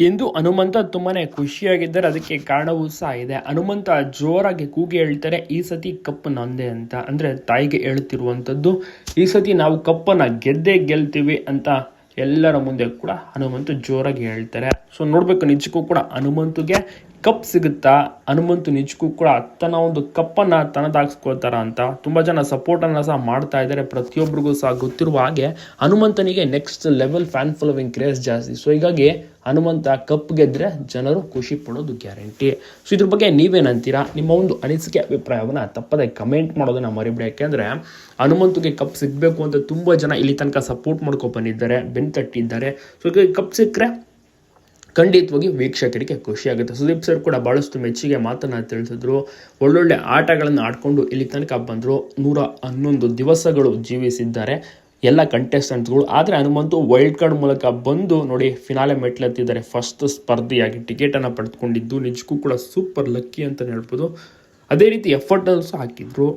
ಎಂದು ಹನುಮಂತ ತುಂಬಾನೇ ಖುಷಿಯಾಗಿದ್ದಾರೆ. ಅದಕ್ಕೆ ಕಾರಣವೂ ಸಹ ಇದೆ. ಹನುಮಂತ ಜೋರಾಗಿ ಕೂಗಿ ಹೇಳ್ತಾರೆ, ಈ ಸತಿ ಕಪ್ಪು ನಂದೆ ಅಂತ. ಅಂದ್ರೆ ತಾಯಿಗೆ ಹೇಳ್ತಿರುವಂತದ್ದು ಈ ಸತಿ ನಾವು ಕಪ್ಪನ್ನು ಗೆದ್ದೇ ಗೆಲ್ತೀವಿ ಅಂತ ಎಲ್ಲರ ಮುಂದೆ ಕೂಡ ಹನುಮಂತ ಜೋರಾಗಿ ಹೇಳ್ತಾರೆ. ಸೊ ನೋಡ್ಬೇಕು ನಿಜಕ್ಕೂ ಕೂಡ ಹನುಮಂತಿಗೆ ಕಪ್ ಸಿಗುತ್ತಾ? ಹನುಮಂತು ನಿಜಕ್ಕೂ ಕೂಡ ತನ್ನ ಒಂದು ಕಪ್ಪನ್ನ ತನದಾಗಿಸ್ಕೊಳ್ತಾರ ಅಂತ. ತುಂಬಾ ಜನ ಸಪೋರ್ಟ್ ಅನ್ನ ಸಹ ಮಾಡ್ತಾ ಇದ್ದಾರೆ. ಪ್ರತಿಯೊಬ್ಬರಿಗೂ ಸಹ ಗೊತ್ತಿರುವ ಹಾಗೆ ಹನುಮಂತನಿಗೆ next level fan following craze ಜಾಸ್ತಿ. ಸೊ ಹೀಗಾಗಿ ಹನುಮಂತ ಕಪ್ ಗೆದ್ದರೆ ಜನರು ಖುಷಿ ಪಡೋದು ಗ್ಯಾರಂಟಿ. ಸೊ ಇದ್ರ ಬಗ್ಗೆ ನೀವೇನಂತೀರಾ? ನಿಮ್ಮ ಒಂದು ಅನಿಸಿಕೆ ಅಭಿಪ್ರಾಯವನ್ನ ತಪ್ಪದೆ ಕಮೆಂಟ್ ಮಾಡೋದನ್ನು ಮರಿಬೇಡಿ. ಯಾಕೆಂದ್ರೆ ಹನುಮಂತಿಗೆ ಕಪ್ ಸಿಗಬೇಕು ಅಂತ ತುಂಬಾ ಜನ ಇಲ್ಲಿ ತನಕ ಸಪೋರ್ಟ್ ಮಾಡ್ಕೊ ಬಂದಿದ್ದಾರೆ, ಬೆನ್ ತಟ್ಟಿದ್ದಾರೆ. ಸೊ ಕಪ್ ಸಿಕ್ಕರೆ ಖಂಡಿತವಾಗಿ ವೀಕ್ಷಕರಿಗೆ ಖುಷಿಯಾಗುತ್ತೆ ಸುದೀಪ್ ಸರ್ ಕೂಡ ಬಹಳಷ್ಟು ಮೆಚ್ಚುಗೆ ಮಾತನ್ನ ತಿಳಿಸಿದ್ರು. ಒಳ್ಳೊಳ್ಳೆ ಆಟಗಳನ್ನು ಆಡ್ಕೊಂಡು ಇಲ್ಲಿ ತನಕ ಬಂದರು. ನೂರ ಹನ್ನೊಂದು ದಿವಸಗಳು ಜೀವಿಸಿದ್ದಾರೆ. ಎಲ್ಲ ಕಂಟೆಸ್ಟೆಂಟ್ಸ್ಗಳು ಆದರೆ ಹನುಮಂತು ವೈಲ್ಡ್ ಕಾರ್ಡ್ ಮೂಲಕ ಬಂದು ನೋಡಿ ಫಿನಾಲೆ ಮೆಟ್ಲೆತ್ತಿದ್ದಾರೆ. ಫಸ್ಟ್ ಸ್ಪರ್ಧಿಯಾಗಿ ಟಿಕೆಟನ್ನು ಪಡೆದುಕೊಂಡಿದ್ದು ನಿಜಕ್ಕೂ ಕೂಡ ಸೂಪರ್ ಲಕ್ಕಿ ಅಂತಲೇ ಹೇಳ್ಬೋದು. ಅದೇ ರೀತಿ ಎಫರ್ಟ್ ಸಹ ಹಾಕಿದ್ರು.